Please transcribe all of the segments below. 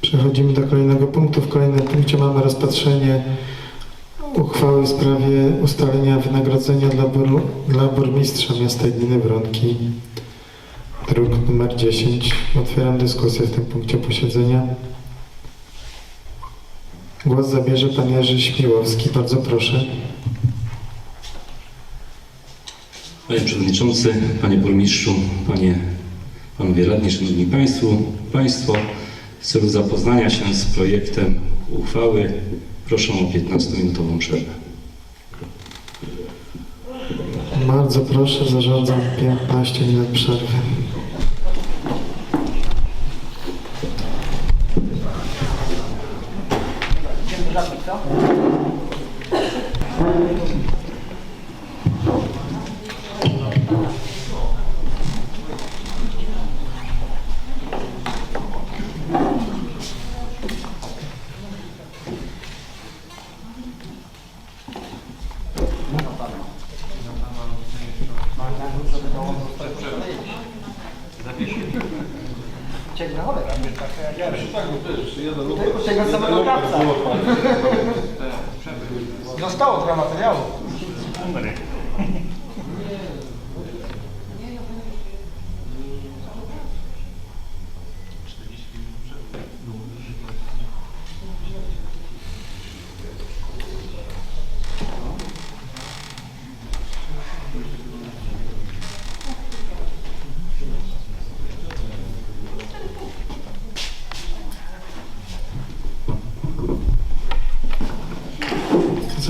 Przechodzimy do kolejnego punktu. W kolejnym punkcie mamy rozpatrzenie uchwały w sprawie ustalenia wynagrodzenia dla, bur, dla burmistrza miasta gminy Wronki. Druk numer 10. Otwieram dyskusję w tym punkcie posiedzenia. Głos zabierze pan Jerzy Śmiłowski. Bardzo proszę. Panie Przewodniczący, Panie Burmistrzu, Panie, Panowie Radni, Szanowni Państwo, Państwo, w celu zapoznania się z projektem uchwały proszę o 15-minutową przerwę. Bardzo proszę, zarządzam 15 minut przerwy.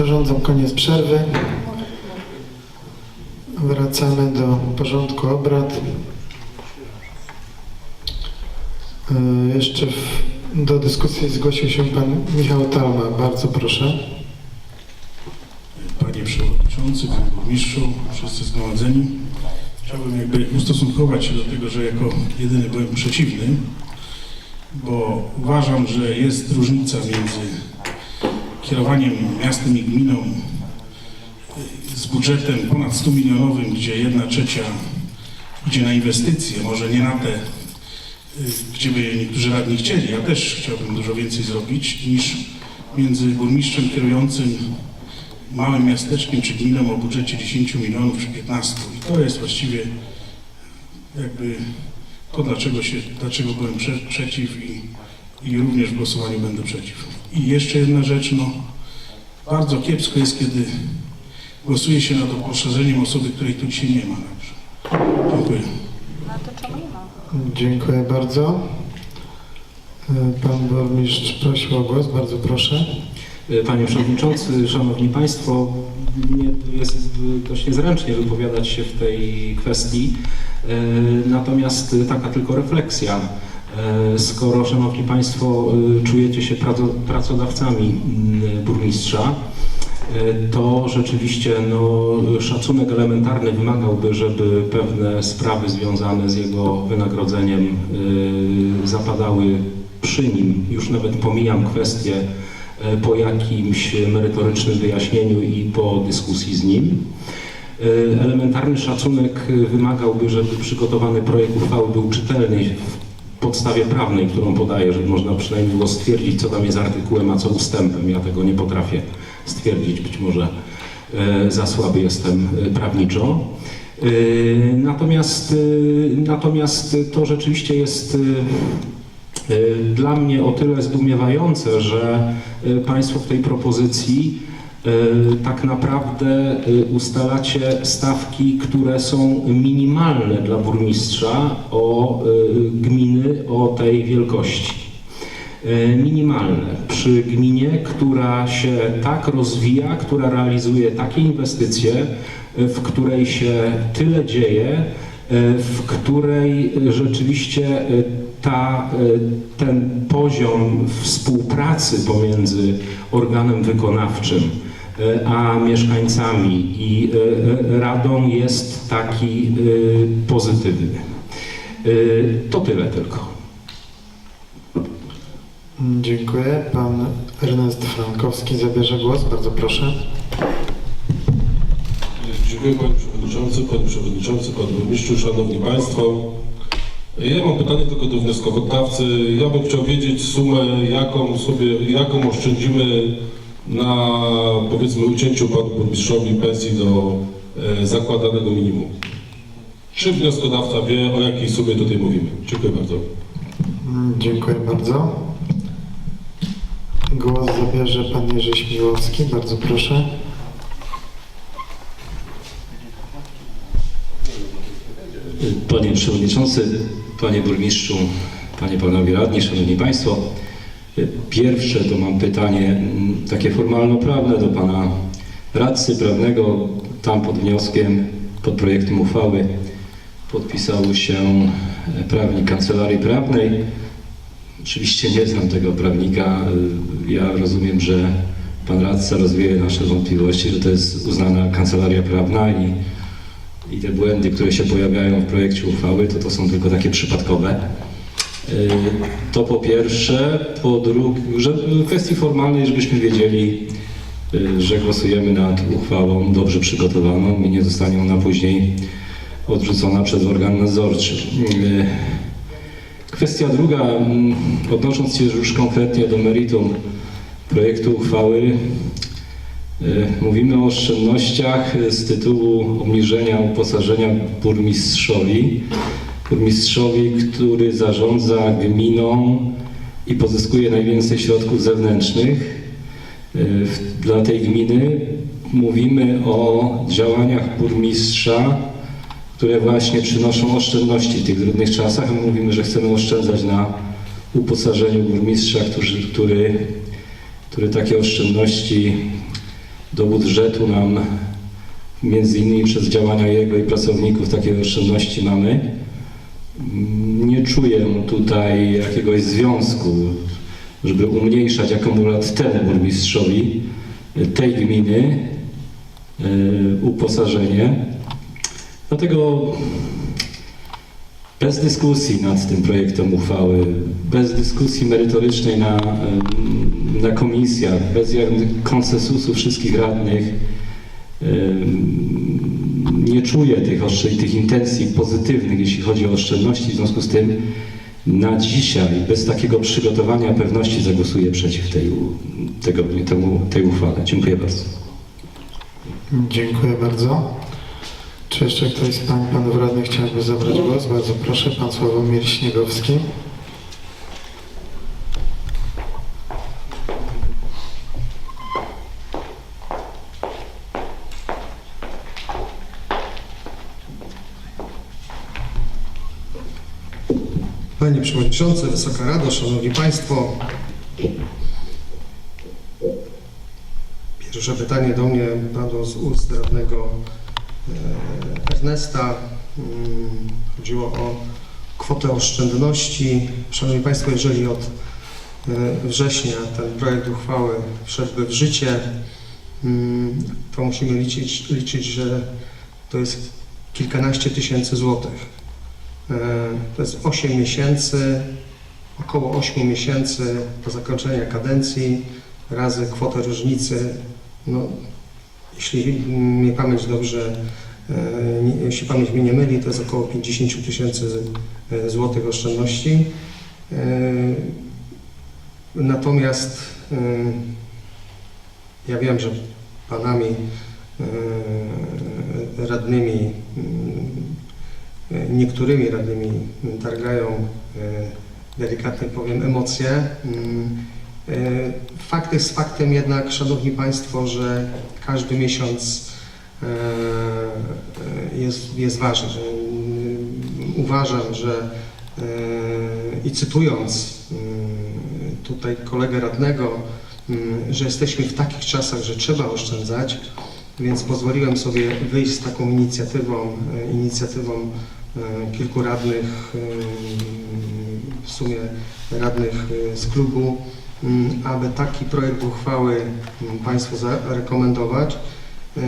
Zarządzam koniec przerwy. Wracamy do porządku obrad. E, Jeszcze do dyskusji zgłosił się pan Michał Talma. Bardzo proszę. Panie Przewodniczący, Panie Burmistrzu, wszyscy zgromadzeni. Chciałbym jakby ustosunkować się do tego, że jako jedyny byłem przeciwny, bo uważam, że jest różnica między kierowaniem miastem i gminą z budżetem ponad 100 milionowym, gdzie jedna trzecia idzie na inwestycje, może nie na te, y, gdzie by niektórzy radni chcieli. Ja też chciałbym dużo więcej zrobić, niż między burmistrzem kierującym małym miasteczkiem czy gminą o budżecie 10 milionów czy 15. I to jest właściwie jakby to, dlaczego, się, dlaczego byłem prze, przeciw i, i również w głosowaniu będę przeciw. I jeszcze jedna rzecz, no bardzo kiepsko jest, kiedy głosuje się nad poszerzeniem osoby, której tu dzisiaj nie ma. Także. Dziękuję. Dziękuję bardzo. E, Pan burmistrz prosił o głos. Bardzo proszę. Panie Przewodniczący, Szanowni Państwo, mnie jest dość niezręcznie wypowiadać się w tej kwestii, E, natomiast taka tylko refleksja. E, Skoro, Szanowni Państwo, e, czujecie się praco- pracodawcami mm, burmistrza, e, to rzeczywiście no, szacunek elementarny wymagałby, żeby pewne sprawy związane z jego wynagrodzeniem zapadały przy nim. Już nawet pomijam kwestię po jakimś merytorycznym wyjaśnieniu i po dyskusji z nim. Elementarny szacunek wymagałby, żeby przygotowany projekt uchwały był czytelny podstawie prawnej, którą podaję, żeby można przynajmniej było stwierdzić, co tam jest artykułem, a co ustępem. Ja tego nie potrafię stwierdzić, być może e, za słaby jestem e, prawniczo. E, Natomiast, natomiast to rzeczywiście jest dla mnie o tyle zdumiewające, że Państwo w tej propozycji tak naprawdę e, ustalacie stawki, które są minimalne dla burmistrza o e, gminy o tej wielkości. E, Minimalne przy gminie, która się tak rozwija, która realizuje takie inwestycje, e, w której się tyle dzieje, e, w której e, rzeczywiście e, ta, e, ten poziom współpracy pomiędzy organem wykonawczym e, a mieszkańcami i e, e, radą jest taki e, pozytywny. E, To tyle tylko. Dziękuję. Pan Ernest Frankowski zabierze głos. Bardzo proszę. Dziękuję Panie Przewodniczący, Panie Przewodniczący, Panie Burmistrzu, Szanowni Państwo. Ja mam pytanie tylko do wnioskodawcy. Ja bym chciał wiedzieć sumę, jaką sobie, jaką oszczędzimy na powiedzmy ucięciu panu burmistrzowi pensji do e, zakładanego minimum. Czy wnioskodawca wie, o jakiej sumie tutaj mówimy? Dziękuję bardzo. Mm, Dziękuję bardzo. Głos zabierze pan Jerzy Śmiłowski. Bardzo proszę. Panie Przewodniczący, Panie Burmistrzu, Panie Panowie Radni, Szanowni Państwo. Pierwsze to mam pytanie mm, takie formalno-prawne do Pana Radcy Prawnego. Tam pod wnioskiem, pod projektem uchwały podpisał się prawnik Kancelarii Prawnej. Oczywiście nie znam tego prawnika. Ja rozumiem, że Pan Radca rozwieje nasze wątpliwości, że to jest uznana kancelaria prawna i i te błędy, które się pojawiają w projekcie uchwały, to to są tylko takie przypadkowe. Yy, To po pierwsze. Po drugie, w kwestii formalnej, żebyśmy wiedzieli, yy, że głosujemy nad uchwałą dobrze przygotowaną i nie zostanie ona później odrzucona przez organ nadzorczy. Yy, Kwestia druga, mm, odnosząc się już konkretnie do meritum projektu uchwały, Mówimy o oszczędnościach z tytułu obniżenia uposażenia burmistrzowi. Burmistrzowi, który zarządza gminą i pozyskuje najwięcej środków zewnętrznych. E, Dla tej gminy mówimy o działaniach burmistrza, które właśnie przynoszą oszczędności w tych trudnych czasach. My mówimy, że chcemy oszczędzać na uposażeniu burmistrza, który, który, który takie oszczędności do budżetu nam między innymi przez działania jego i pracowników takie oszczędności mamy. Nie czuję tutaj jakiegoś związku, żeby umniejszać akumulat temu burmistrzowi e, tej gminy e, uposażenie. Dlatego bez dyskusji nad tym projektem uchwały, bez dyskusji merytorycznej na, em, na komisjach, bez konsensusu wszystkich radnych, nie czuję tych, tych intencji pozytywnych, jeśli chodzi o oszczędności. W związku z tym na dzisiaj, bez takiego przygotowania pewności zagłosuję przeciw tej, tego, temu, tej uchwale. Dziękuję bardzo. Dziękuję bardzo. Czy jeszcze ktoś z pań panów radnych chciałby zabrać głos? Bardzo proszę, pan Sławomir Śniegowski. Panie Przewodniczący, Wysoka Rado, Szanowni Państwo. Pierwsze pytanie do mnie padło z ust radnego e, Ernesta. Mm, Chodziło o kwotę oszczędności. Szanowni Państwo, jeżeli od e, września ten projekt uchwały wszedłby w życie, mm, to musimy liczyć, liczyć że to jest kilkanaście tysięcy złotych. E, To jest 8 miesięcy, około 8 miesięcy do zakończenia kadencji razy kwotę różnicy. No, jeśli mnie pamięć dobrze, e, jeśli pamięć mnie nie myli, to jest około 50 tysięcy e, złotych oszczędności. Natomiast ja wiem, że panami radnymi mm, niektórymi radnymi targają, e, delikatnie powiem, emocje. Mm, e, Fakt jest faktem jednak, Szanowni Państwo, że każdy miesiąc e, jest, jest ważny. Mm, Uważam, że i cytując mm, tutaj kolegę radnego, że jesteśmy w takich czasach, że trzeba oszczędzać, więc pozwoliłem sobie wyjść z taką inicjatywą, inicjatywą kilku radnych, e, w sumie radnych e, z klubu, m, aby taki projekt uchwały m, Państwu zarekomendować, e,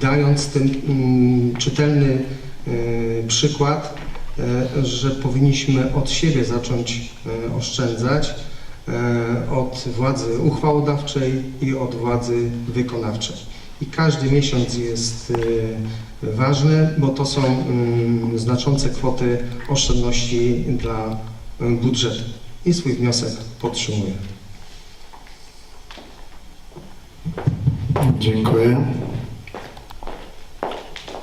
dając tym m, czytelny e, przykład, e, że powinniśmy od siebie zacząć e, oszczędzać, e, od władzy uchwałodawczej i od władzy wykonawczej. I każdy miesiąc jest ważne, bo to są znaczące kwoty oszczędności dla budżetu. I swój wniosek podtrzymuję. Dziękuję.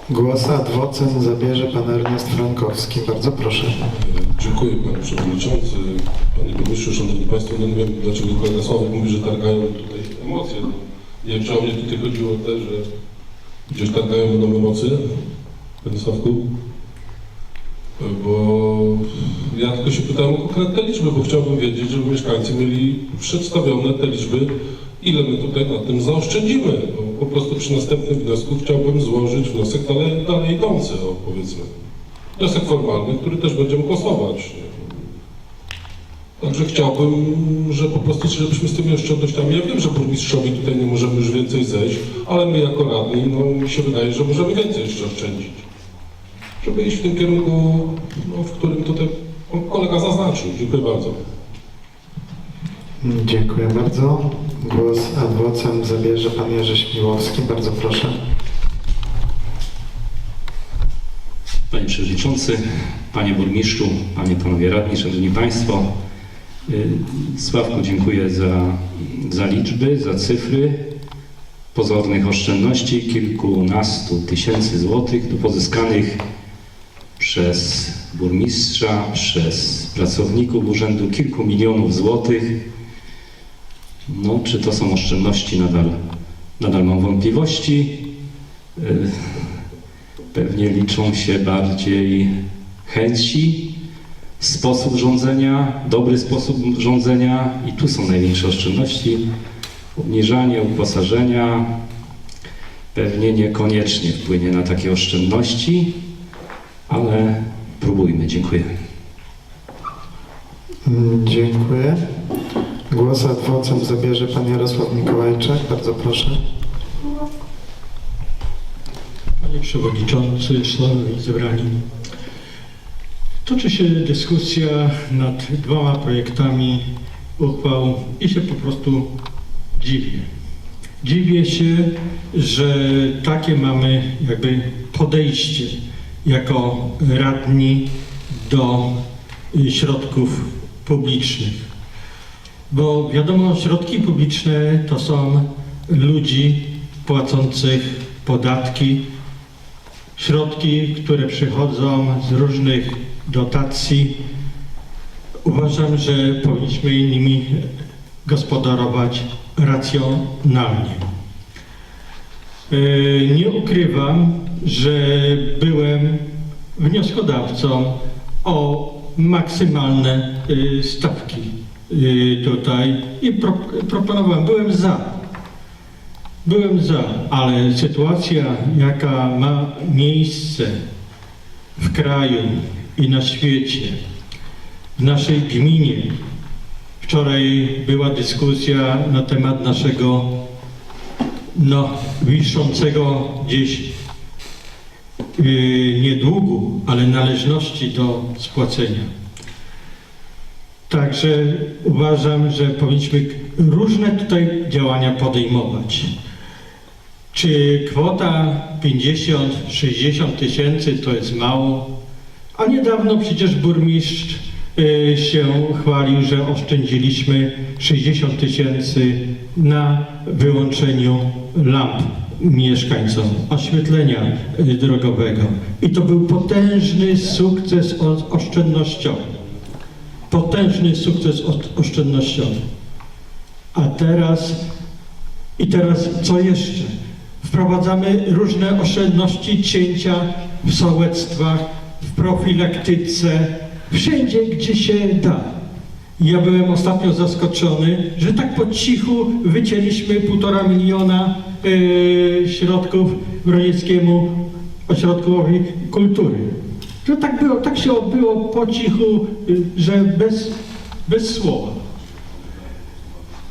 Głos ad vocem zabierze pan Ernest Frankowski. Bardzo proszę. Dziękuję Panie Przewodniczący, Panie Burmistrzu, Szanowni Państwo. No nie wiem dlaczego kolega Sławek mówi, że targają tutaj emocje. No, nie wiem czy o mnie tutaj chodziło też, że gdzieś targają będą emocje, Panie Sławku. Bo ja tylko się pytałem o konkretne liczby, bo chciałbym wiedzieć, żeby mieszkańcy mieli przedstawione te liczby, ile my tutaj na tym zaoszczędzimy. Bo po prostu przy następnym wniosku chciałbym złożyć wniosek dalej, dalej idący, o, powiedzmy wniosek formalny, który też będziemy głosować. Także chciałbym, że po prostu, żebyśmy z tymi oszczędnościami, ja wiem, że burmistrzowi tutaj nie możemy już więcej zejść, ale my jako radni, no mi się wydaje, że możemy więcej jeszcze oszczędzić. Żeby iść w tym kierunku, no, w którym tutaj kolega zaznaczył. Dziękuję bardzo. Dziękuję bardzo. Głos ad vocem zabierze pan Jerzy Śmiłowski. Bardzo proszę. Panie Przewodniczący, Panie Burmistrzu, Panie, Panowie Radni, Szanowni Państwo. Y, Sławku, dziękuję za, za liczby, za cyfry pozornych oszczędności kilkunastu tysięcy złotych pozyskanych przez burmistrza, przez pracowników urzędu kilku milionów złotych. No, czy to są oszczędności, nadal, nadal mam wątpliwości. Y, Pewnie liczą się bardziej chęci, sposób rządzenia, dobry sposób rządzenia i tu są największe oszczędności. Obniżanie uposażenia pewnie niekoniecznie wpłynie na takie oszczędności, ale próbujmy. Dziękuję. Mm, Dziękuję. Głos ad vocem zabierze pan Jarosław Mikołajczak. Bardzo proszę. Panie Przewodniczący, Szanowni Zebrani. Toczy się dyskusja nad dwoma projektami uchwał i się po prostu dziwię. Dziwię się, że takie mamy jakby podejście jako radni do środków publicznych. Bo wiadomo, środki publiczne to są ludzi płacących podatki, środki, które przychodzą z różnych dotacji. Uważam, że powinniśmy nimi gospodarować racjonalnie. Yy, Nie ukrywam, że byłem wnioskodawcą o maksymalne yy, stawki yy, tutaj i pro, proponowałem, byłem za. Byłem za, ale sytuacja, jaka ma miejsce w kraju i na świecie, w naszej gminie. Wczoraj była dyskusja na temat naszego no, wiszącego gdzieś yy, nie długu, ale należności do spłacenia. Także uważam, że powinniśmy różne tutaj działania podejmować. Czy kwota 50-60 tysięcy to jest mało? A niedawno przecież burmistrz y, się chwalił, że oszczędziliśmy 60 tysięcy na wyłączeniu lamp mieszkańcom, oświetlenia y, drogowego. I to był potężny sukces oszczędnościowy. Potężny sukces oszczędnościowy. A teraz i teraz co jeszcze? Wprowadzamy różne oszczędności, cięcia w sołectwach, w profilaktyce, wszędzie, gdzie się da. Ja byłem ostatnio zaskoczony, że tak po cichu wycięliśmy półtora miliona yy, środków Bronieckiemu Ośrodkowi Kultury. To tak było, tak się odbyło po cichu, yy, że bez, bez słowa.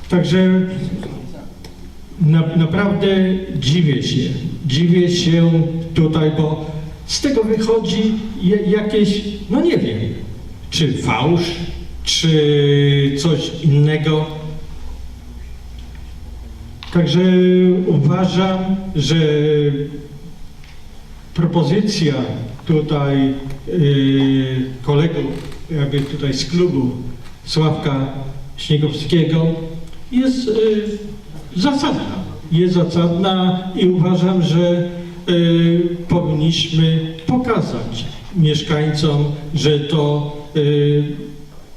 Także na, naprawdę dziwię się. Dziwię się tutaj, bo z tego wychodzi jakieś, no nie wiem, czy fałsz, czy coś innego. Także uważam, że propozycja tutaj yy, kolegów, jakby tutaj z klubu Sławka Śniegowskiego jest yy, zasadna. Jest zasadna i uważam, że yy, powinniśmy pokazać mieszkańcom, że to yy,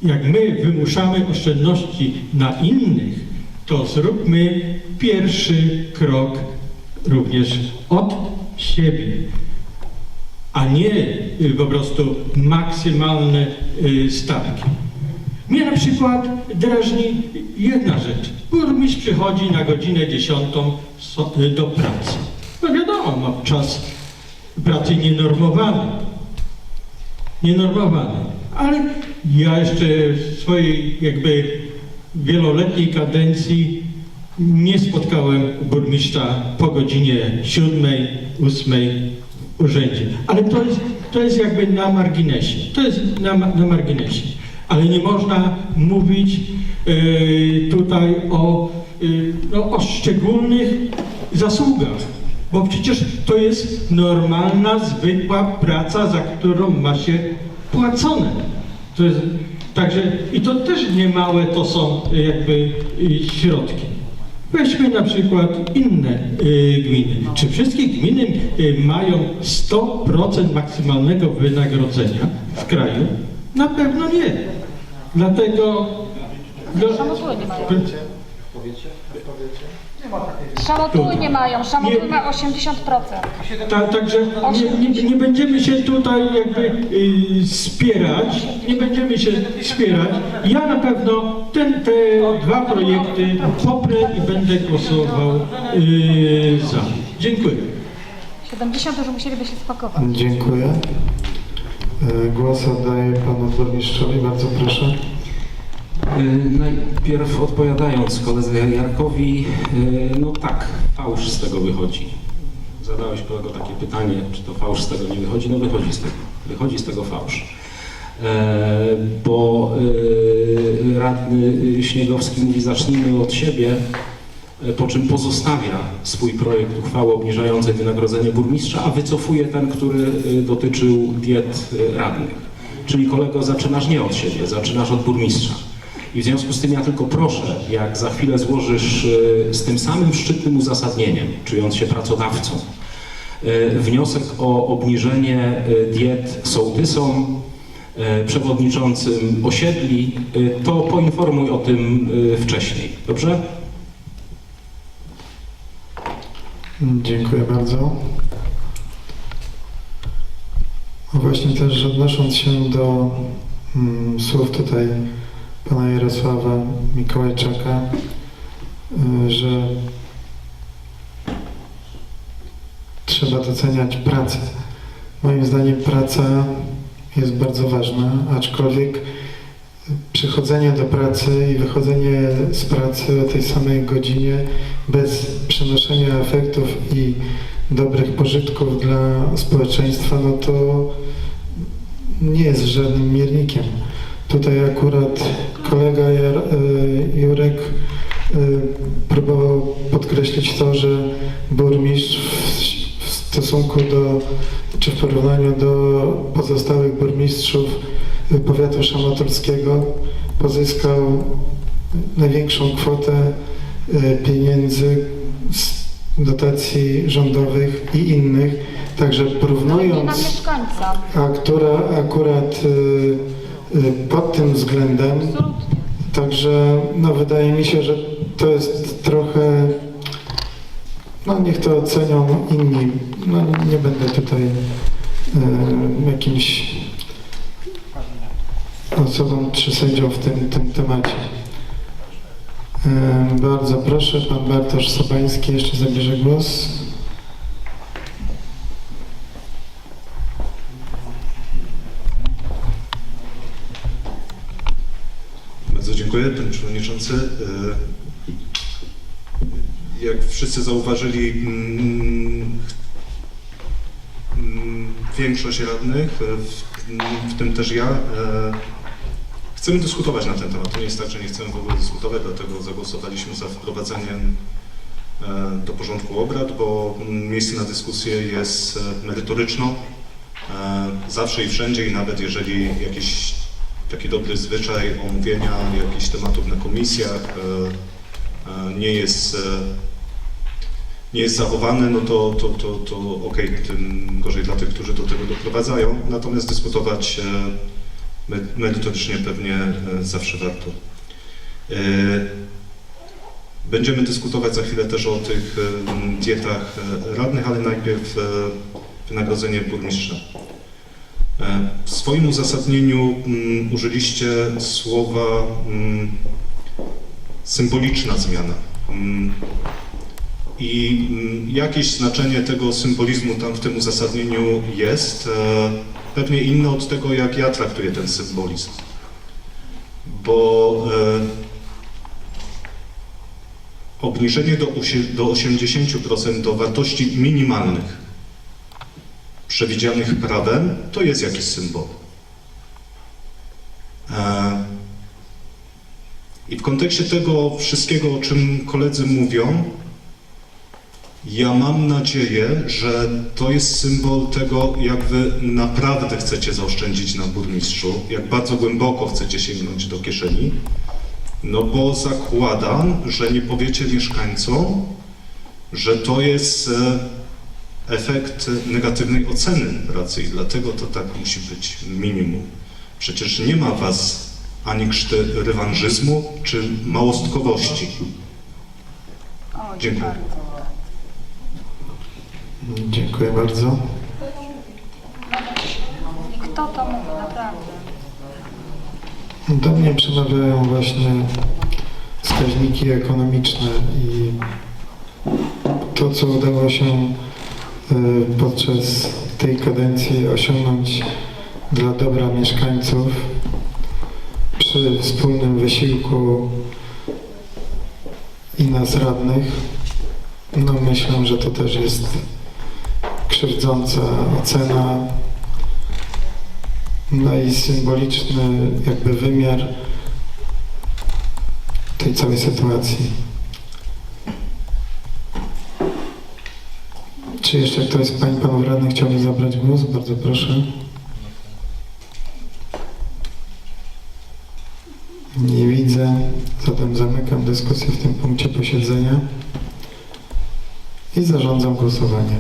jak my wymuszamy oszczędności na innych, to zróbmy pierwszy krok również od siebie, a nie y, po prostu maksymalne y, stawki. Mnie na przykład drażni jedna rzecz. Burmistrz przychodzi na godzinę 10 so- y, do pracy. No wiadomo, ma czas pracy nienormowany. Nienormowany. Ale ja jeszcze w swojej jakby wieloletniej kadencji nie spotkałem burmistrza po godzinie 7, 8 w urzędzie. Ale to jest, to jest jakby na marginesie. To jest na, na marginesie. Ale nie można mówić e, tutaj o, e, no, o szczególnych zasługach. Bo przecież to jest normalna, zwykła praca, za którą ma się płacone. Jest, także i to też niemałe to są y, jakby y, środki. Weźmy na przykład inne y, gminy. Czy wszystkie gminy y, mają 100% maksymalnego wynagrodzenia w kraju? Na pewno nie. Dlatego... Do, Szamotuły nie mają. Szamotuły nie mają, szamotuły ma 80%. Ta, także nie, nie, nie będziemy się tutaj jakby y, spierać, nie będziemy się spierać. Ja na pewno ten, te dwa projekty poprę i będę głosował y, za. Dziękuję. 70 już musieliby się spakować. Dziękuję. E, Głos oddaję panu burmistrzowi. Bardzo proszę. Y, Najpierw odpowiadając koledze Jarkowi, y, no tak, fałsz z tego wychodzi. Zadałeś kolego takie pytanie, czy to fałsz z tego nie wychodzi? No wychodzi z tego, wychodzi z tego fałsz. E, Bo radny Śniegowski mówi zacznijmy od siebie, e, po czym pozostawia swój projekt uchwały obniżającej wynagrodzenie burmistrza, a wycofuje ten, który y, dotyczył diet y, radnych. Czyli kolego zaczynasz nie od siebie, zaczynasz od burmistrza. I w związku z tym ja tylko proszę, jak za chwilę złożysz z tym samym szczytnym uzasadnieniem, czując się pracodawcą, wniosek o obniżenie diet sołtysom, przewodniczącym osiedli, to poinformuj o tym wcześniej. Dobrze? Dziękuję bardzo. Właśnie też odnosząc się do mm, słów tutaj pana Jarosława Mikołajczaka, y, że trzeba doceniać pracę. Moim zdaniem praca jest bardzo ważna, aczkolwiek przychodzenie do pracy i wychodzenie z pracy o tej samej godzinie bez przynoszenia efektów i dobrych pożytków dla społeczeństwa, no to nie jest żadnym miernikiem. Tutaj akurat kolega y, Jurek y, próbował podkreślić to, że burmistrz w, stosunku do, czy w porównaniu do pozostałych burmistrzów powiatu szamotulskiego pozyskał największą kwotę y, pieniędzy z dotacji rządowych i innych. Także porównując a która akurat y, y, pod tym względem, także no, wydaje mi się, że to jest trochę, no niech to ocenią inni, no nie będę tutaj jakimś osobą czy sędzią w tym, tym temacie. Bardzo proszę, pan Bartosz Sobański jeszcze zabierze głos. Bardzo dziękuję, panie przewodniczący. E, Jak wszyscy zauważyli, mm, mm, większość radnych, e, w, w tym też ja, e, chcemy dyskutować na ten temat. To nie jest tak, że nie chcemy w ogóle dyskutować, dlatego zagłosowaliśmy za wprowadzeniem e, do porządku obrad, bo miejsce na dyskusję jest e, merytoryczną. E, Zawsze i wszędzie i nawet jeżeli jakiś taki dobry zwyczaj omówienia jakichś tematów na komisjach nie jest, nie jest zachowany, no to, to, to, to okej, tym gorzej dla tych, którzy do tego doprowadzają. Natomiast dyskutować merytorycznie pewnie e, zawsze warto. E, Będziemy dyskutować za chwilę też o tych e, dietach radnych, ale najpierw wynagrodzenie burmistrza. W swoim uzasadnieniu mm, użyliście słowa mm, symboliczna zmiana. Mm, I jakieś znaczenie tego symbolizmu tam w tym uzasadnieniu jest, pewnie inne od tego, jak ja traktuję ten symbolizm. Bo e, obniżenie do, do 80% do wartości minimalnych przewidzianych prawem, to jest jakiś symbol. E, I w kontekście tego wszystkiego, o czym koledzy mówią, ja mam nadzieję, że to jest symbol tego, jak wy naprawdę chcecie zaoszczędzić na burmistrzu, jak bardzo głęboko chcecie sięgnąć do kieszeni, no bo zakładam, że nie powiecie mieszkańcom, że to jest e, efekt negatywnej oceny pracy i dlatego to tak musi być minimum. Przecież nie ma was ani krzty rewanżyzmu czy małostkowości. Dziękuję. Dziękuję bardzo. Kto to mówi, naprawdę? Do mnie przemawiają właśnie wskaźniki ekonomiczne i to, co udało się e, podczas tej kadencji osiągnąć dla dobra mieszkańców przy wspólnym wysiłku i nas radnych, no myślę, że to też jest krzywdząca ocena no i symboliczny jakby wymiar tej całej sytuacji. Czy jeszcze ktoś z Pań Panów Radnych chciałby zabrać głos? Bardzo proszę. Nie widzę, zatem zamykam dyskusję w tym punkcie posiedzenia i zarządzam głosowanie.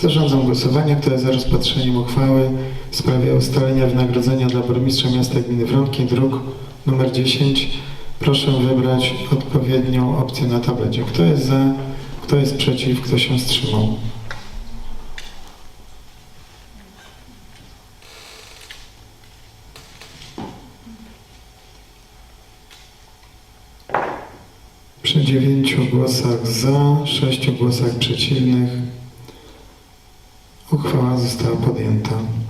Zarządzam głosowanie. Kto jest za rozpatrzeniem uchwały w sprawie ustalenia wynagrodzenia dla burmistrza miasta gminy Wronki, druk numer 10? Proszę wybrać odpowiednią opcję na tablecie. Kto jest za, kto jest przeciw, kto się wstrzymał? Przy dziewięciu głosach za, sześciu głosach przeciwnych faz estar podendo.